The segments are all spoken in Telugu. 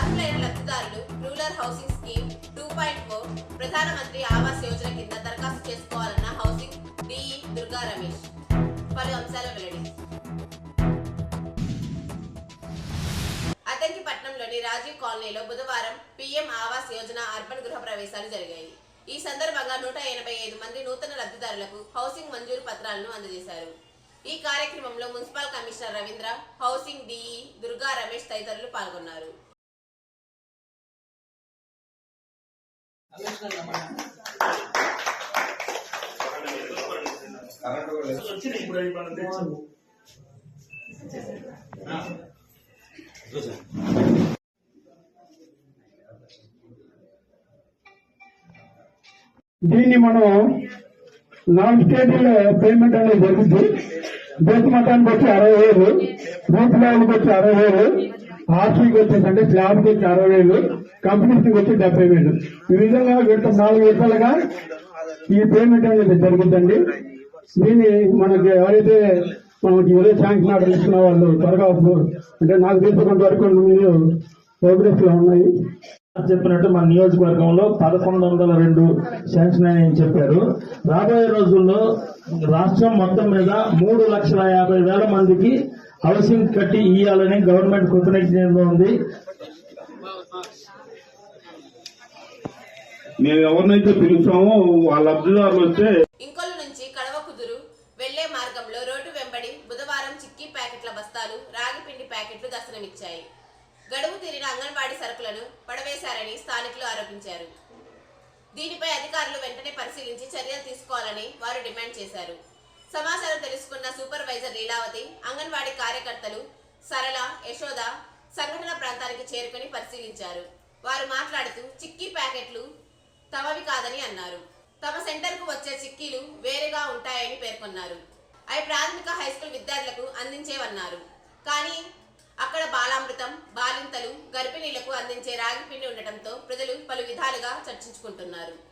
అర్హులైన లబ్ధిదారులు rural housing scheme two point four Pradhan Mantri Awas Yojana కింద దరఖాస్తు చేసుకోవాలన్న హౌసింగ్ డిఈ దుర్గా రమేష్. పలు అంశాల వెల్లడి. అద్దంకిపట్నంలోని రాజీవ్ కాలనీలో బుధవారం పీఎం ఆవాస్ యోజన అర్బన్ గృహ ప్రవేశాలు జరిగాయి. ఈ సందర్భంగా నూట ఎనభై ఐదు మంది నూతన లబ్ధిదారులకు హౌసింగ్ మంజూరు పత్రాలను అందజేశారు. ఈ కార్యక్రమంలో municipal commissioner Ravindra housing DE Durga Ramesh తదితరులు పాల్గొన్నారు. దీన్ని మనం నాన్ స్టేబుల్ పేమెంట్ అనేది జరుగుతుంది బూత్ మతానికి వచ్చి అరవై వేలు బూత్ లెవెల్కి వచ్చి అరవై వేలు ఆర్సీకి వచ్చేసి అంటే స్లాబ్కి వచ్చి అరవై వేలు కంపెనీకి వచ్చి డెబ్బై వేలు. ఈ విధంగా విడత నాలుగు విడతలుగా ఈ పేమెంట్ అనేది జరుగుతుంది దీన్ని మనకి ఎవరైతే మనకి ఏదో శాంక్షన్ ఆర్డర్ ఇస్తున్న వాళ్ళు త్వరగా అంటే నాకు తెలిసినంత వరకు మీరు ప్రోగ్రెస్లో ఉన్నాయి. చెప్పినట్టు మన నియోజకవర్గంలో పదకొండు వందల రెండు శాంక్షన్ అని చెప్పారు. రాబోయే రోజుల్లో రాష్ట్రం మొత్తం మీద మూడు లక్షల యాభై వేల మందికి హౌసింగ్ కట్టి ఇవ్వాలని గవర్నమెంట్ కృతజ్ఞత ఉంది మేము ఎవరినైతే పిలుస్తామో వాళ్ళ లబ్ధిదారులు వస్తే ఇంకొల్లు నుంచి కడవ కుదురు వెళ్ళే మార్గంలో రోడ్డు వెంబడి బుధవారం చిక్కీ ప్యాకెట్ల బస్తాలు రాగి పిండి ప్యాకెట్లు దర్శనమిచ్చాయి. గడువు తీరిన అంగన్వాడీ సరుకులను పడవేశారని స్థానికులు ఆరోపించారు. దీనిపై అధికారులు వెంటనే పరిశీలించి చర్యలు తీసుకోవాలని వారు డిమాండ్ చేశారు. సమాచారం తెలుసుకున్న సూపర్వైజర్ లీలావతి అంగన్వాడీ కార్యకర్తలు సరళ యశోద సంఘటన ప్రాంతానికి చేరుకుని పరిశీలించారు. వారు మాట్లాడుతూ చిక్కీ ప్యాకెట్లు తమవి కాదని అన్నారు. తమ సెంటర్కు వచ్చే చిక్కీలు వేరుగా ఉంటాయని పేర్కొన్నారు. అవి ప్రాథమిక హైస్కూల్ విద్యార్థులకు అందించేవన్నారు. కానీ అక్కడ బాలామృతం బాలింతలు గర్భిణీలకు అందించే రాగి పిండి ఉండటంతో ప్రజలు పలు విధాలుగా చర్చించుకుంటున్నారు.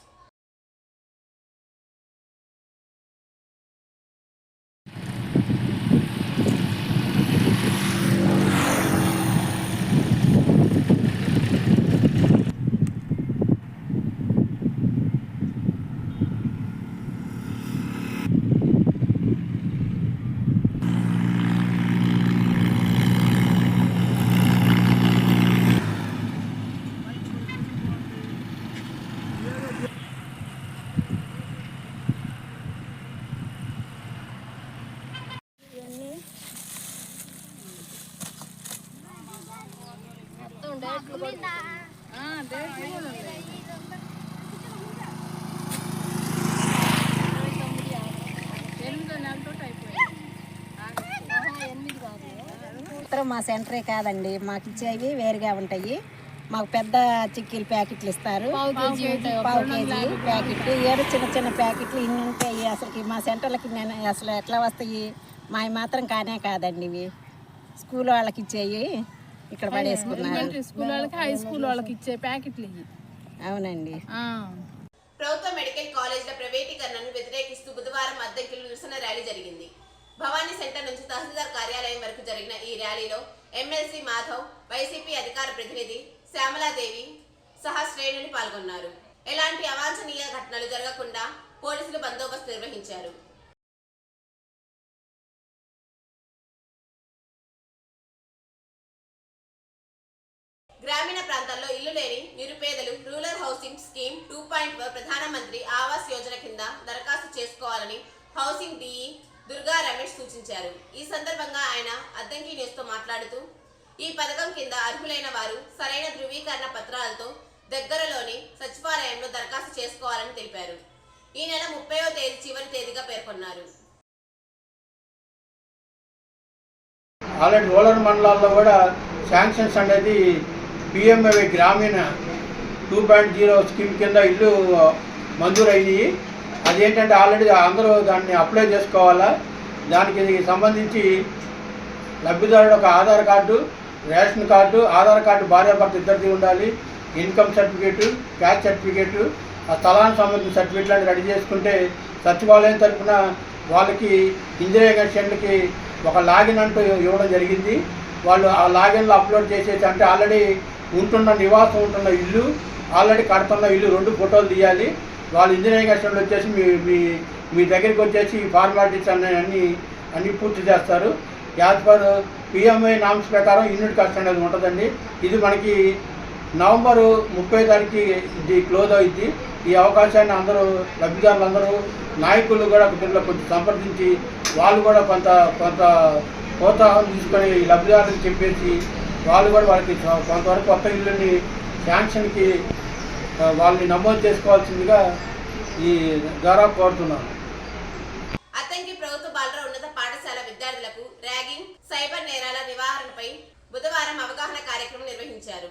మాత్రం మా సెంటరే కాదండి. మాకు ఇచ్చేవి వేరుగా ఉంటాయి. మాకు పెద్ద చిక్కీలు ప్యాకెట్లు ఇస్తారు. పావు కేజీ ప్యాకెట్లు. ఏడు చిన్న చిన్న ప్యాకెట్లు ఇన్ని ఉంటాయి. అసలు మా సెంటర్లకి నేను అసలు ఎట్లా వస్తాయి? మా మాత్రం కానే కాదండి ఇవి. స్కూల్ వాళ్ళకి ఇచ్చేవి ఇక్కడ పడేసుకున్నారు. స్కూల్ వాళ్ళకి హై స్కూల్ వాళ్ళకి ఇచ్చే ప్యాకెట్లు ఇవి. అవునండి. ప్రభుత్వ మెడికల్ కాలేజీల ప్రైవేటీకరణను వ్యతిరేకిస్తూ బుధవారం అద్దెకులు నిరసన ర్యాలీ జరిగింది. భవానీ సెంటర్ నుంచి తహసీల్దార్ కార్యాలయం వరకు జరిగిన ఈ ర్యాలీలో ఎమ్మెల్సీ మాధవ్ వైసీపీ అధికార ప్రతినిధి శ్యామలాదేవి సహా శ్రేణులు పాల్గొన్నారు. ఎలాంటి అవాంఛనీయ ఘటనలు జరగకుండా పోలీసులు బందోబస్తు నిర్వహించారు. గ్రామీణ ప్రాంతాల్లో ఇల్లు లేని నిరుపేదలు rural housing scheme two point Pradhan Mantri Awas Yojana కింద దరఖాస్తు చేసుకోవాలని హౌసింగ్ డిఈ దుర్గా రమేష్ సూచించారు. ఈ సందర్భంగా ఆయన అద్దంకి న్యూస్తో మాట్లాడుతూ ఈ పథకం కింద అర్హులైన వారు సరైన ధృవీకరణ పత్రాలతో దగ్గరలోని సచివాలయంలో దరఖాస్తు చేసుకోవాలని తెలిపారు. ఈ నెల ముప్పైవ తేదీ చివరి తేదీగా పేర్కొన్నారు. ఆల్రెడీ ఓలర్ మండలాల్లో కూడా శాంక్షన్స్ అనేది పిఎంఏ గ్రామీణ టూ పాయింట్ జీరో స్కీమ్ కింద ఇల్లు మంజూరు అయినాయి అదేంటంటే ఆల్రెడీ అందరూ దాన్ని అప్లై చేసుకోవాలా? దానికి సంబంధించి లబ్ధిదారుడు ఒక Aadhaar card ration card Aadhaar card భార్యాభర్త ఇద్దరిది ఉండాలి. ఇన్కమ్ సర్టిఫికేటు క్యాస్ట్ సర్టిఫికేట్ ఆ స్థలానికి సంబంధించిన సర్టిఫికేట్లు రెడీ చేసుకుంటే సచివాలయం తరఫున వాళ్ళకి ఇందిరేషన్లకి ఒక లాగిన్ అంటూ ఇవ్వడం జరిగింది. వాళ్ళు ఆ లాగిన్లో అప్లోడ్ చేసేసి అంటే ఆల్రెడీ ఉంటున్న నివాసం ఉంటున్న ఇల్లు ఆల్రెడీ కడుతున్న ఇల్లు రెండు ఫోటోలు తీయాలి. వాళ్ళు ఇంజనీరింగ్ అసిస్టెంట్ వచ్చేసి మీ మీ మీ దగ్గరికి వచ్చేసి ఫార్మాలిటీస్ అన్నీ అన్నీ పూర్తి చేస్తారు. యాజ్ పర్ పిఎంఐ నామ్స్ ప్రకారం యూనిట్ కాస్ట్ అనేది ఉంటుందండి. ఇది మనకి నవంబరు ముప్పై తారీఖు ఇది క్లోజ్ అవుద్ది. ఈ అవకాశాన్ని అందరూ లబ్ధిదారులందరూ నాయకులు కూడా దీంట్లో కొంచెం సంప్రదించి వాళ్ళు కూడా కొంత కొంత ప్రోత్సాహం తీసుకొని లబ్ధిదారులకు చెప్పేసి వాళ్ళు కూడా వాళ్ళకి కొంతవరకు కొత్త ఇల్లుని శాంక్షన్కి వాళ్ళని నమోదు చేసుకోవాల్సిందిగా ఈ ద్వారా కోరుతున్నాను. అతనికి ప్రభుత్వ బాలుర ఉన్నత పాఠశాల విద్యార్థులకు ర్యాగింగ్ సైబర్ నేరాల నివారణపై బుధవారం అవగాహన కార్యక్రమం నిర్వహించారు.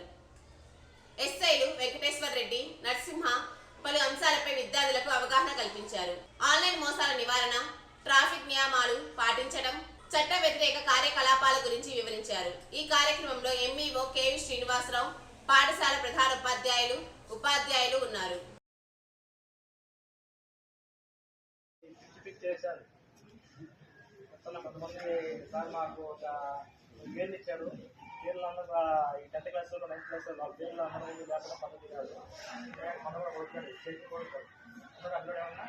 ఎస్ఐలు వెంకటేశ్వర్ రెడ్డి నరసింహ పలు అంశాలపై విద్యార్థులకు అవగాహన కల్పించారు. ఆన్లైన్ మోసాల నివారణ ట్రాఫిక్ నియమాలు పాటించడం చట్ట వ్యతిరేక కార్యకలాపాల గురించి వివరించారు. ఈ కార్యక్రమంలో ఎంఈఓ కేవి శ్రీనివాసరావు పాఠశాల ప్రధాన ఉపాధ్యాయులు ఉన్నారు. పిక్ చేశారు కొంతమంది సార్ మాకు ఒక పేర్లు ఇచ్చాడు పేర్లు అందరూ ఈ టెన్త్ క్లాస్ నైన్త్ క్లాస్ వాళ్ళ పేర్లు అందరూ లేకుండా పద్ధతి కాదు. మనం కూడా కొడుతాడు చేసి కొడుతాడు అందరూ అందులో ఏమన్నా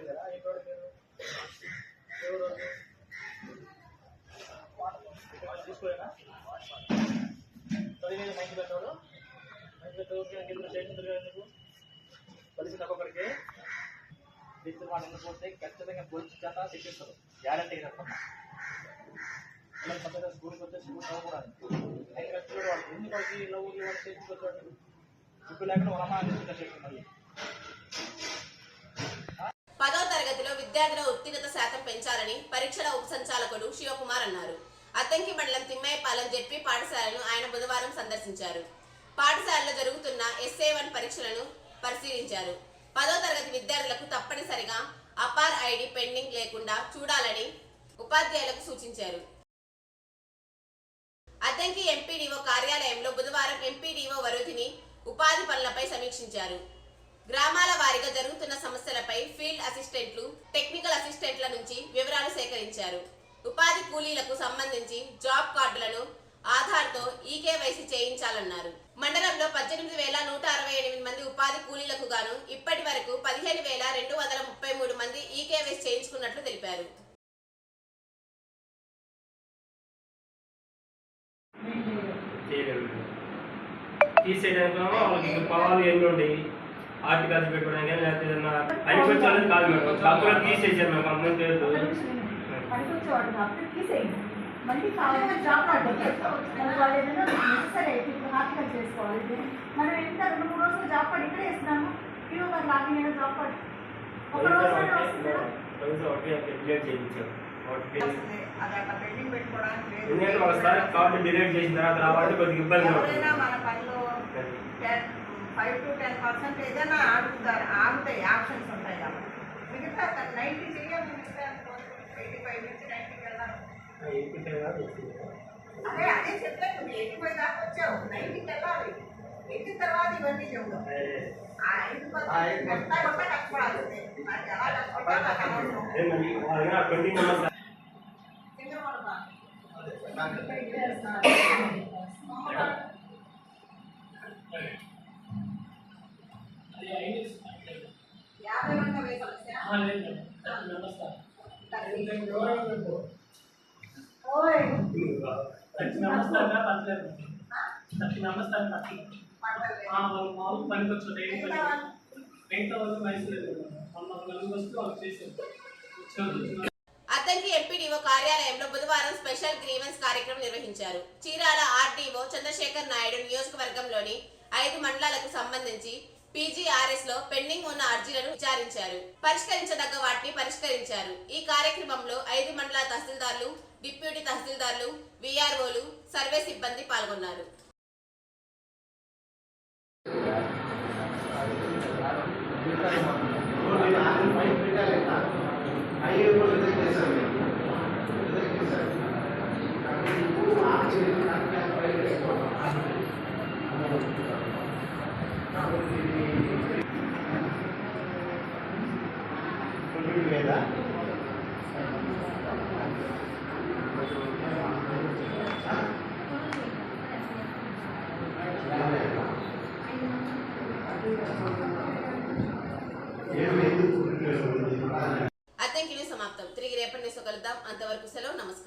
కదా ఏ వాళ్ళు మైకి పెట్టాడు. మైకి క్లాస్ వాడు నైన్త్ క్లాస్ కలిసి ఒక్కొక్కరికి డిజిటల్ వాళ్ళు ఎందుకు ఖచ్చితంగా పోలీసు చేత శిక్షిస్తారు గ్యారంటీ తప్పకుండా ఇలా కొత్తగా స్కూల్కి వచ్చే స్కూల్ చదవకూడదు. అయితే ఖచ్చితంగా వాళ్ళు ఎందుకు వాడికి లవ్ వాళ్ళు చేసుకొచ్చాడు ఇప్పుడు లేకుండా వాళ్ళ అని తీసుకుంటా చేస్తుంది మళ్ళీ. పదో తరగతిలో విద్యార్థుల ఉత్తీర్ణత శాతం పెంచాలని పరీక్షల ఉపసంచాలకుడు శివకుమార్ అన్నారు. అద్దంకి మండలం తిమ్మాయిపాలెం జెడ్పీ పాఠశాలను ఆయన బుధవారం సందర్శించారు. పాఠశాలలో జరుగుతున్న ఎస్ఏ వన్ పరీక్షలను పరిశీలించారు. పదో తరగతి విద్యార్థులకు తప్పనిసరిగా అపార్ ఐడి పెండింగ్ లేకుండా చూడాలని ఉపాధ్యాయులకు సూచించారు. అద్దంకి ఎంపీడీఓ కార్యాలయంలో బుధవారం ఎంపీడీఓ వరుధిని ఉపాధి పనులపై సమీక్షించారు. గ్రామాల వారీగా జరుగుతున్న సమస్యలపై ఫీల్డ్ అసిస్టెంట్లు టెక్నికల్ అసిస్టెంట్ల నుంచి వివరాలు సేకరించారు. ఉపాధి కూలీలకు సంబంధించి జాబ్ కార్డులను ఆధార్తో ఈకేవైసీ చేయించాలన్నారు. మండలంలో పద్దెనిమిది వేల నూట అరవై ఎనిమిది మంది ఉపాధి కూలీలకు గాను ఇప్పటి వరకు పదిహేను వేల రెండు వందల ముప్పై మూడు మంది ఈకేవైసీ చేయించుకున్నట్లు తెలిపారు. చేయలేరు తీసేయడానికి వాళ్ళకి పొలాలు ఎన్ని ఉండేవి. ఆర్టికల్స్ పెట్టుకోవడానికి కానీ లేకపోతే ఏదన్నా అయిపోయింది కాదు మేడం. కాకుండా తీసేసారు మేడం. కంప్లైంట్ లేదు. పేరు పనికొచ్చేవాడు కాబట్టి తీసేయండి మళ్ళీ కావాలంటే జాబ్ మనకు వాళ్ళు ఏదైనా నెసరీ ఇప్పుడు హాస్పిటల్ చేసుకోవాలి. మనం ఎంత రెండు మూడు రోజులు జాబ్ కార్డు ఇక్కడే ఇస్తున్నాము క్యూ గారు లాగిన్ అయిన జాబ్ కార్డు. ఒక రోజు ఫైవ్ టు టెన్ పర్సెంట్ ఏదైనా ఆగుతాయి ఆప్షన్స్ ఉంటాయి కాబట్టి. మిగతా నైంటీ చేయాలి మిగతా ఎయిటీ ఫైవ్ నుంచి నైంటీకి వెళ్ళాలి అదే అదే చెప్పాను నువ్వు ఎయిటీ ఫైవ్ దాకా వచ్చావు నైన్టీకి వెళ్ళాలి ఎయిటీ తర్వాత ఇవన్నీ చెబుదాం ఆ ఐదు పర్సెంట్ ఎంత కొట్ట కష్టపడాలి నాకు ఎలా కష్టపడాలి నాకు అనవసరం. అద్దంకి ఎంపీడీఓ కార్యాలయంలో బుధవారం స్పెషల్ గ్రీవెన్స్ కార్యక్రమం నిర్వహించారు చీరాల ఆర్డీఓ చంద్రశేఖర్ నాయుడు నియోజకవర్గంలోని ఐదు మండలాలకు సంబంధించి పీజీఆర్ఎస్లో పెండింగ్ ఉన్న అర్జీలను విచారించారు. పరిష్కరించదగ్గ వాటిని పరిష్కరించారు. ఈ కార్యక్రమంలో ఐదు మండల తహసీల్దార్లు డిప్యూటీ తహసీల్దార్లు విఆర్ఓలు సర్వే సిబ్బంది పాల్గొన్నారు. అయ్యో అద్దెంకిని సమాప్తం. తిరిగి రేపటి న్యూస్ కలుద్దాం. అంతవరకు సెలవు. నమస్కారం.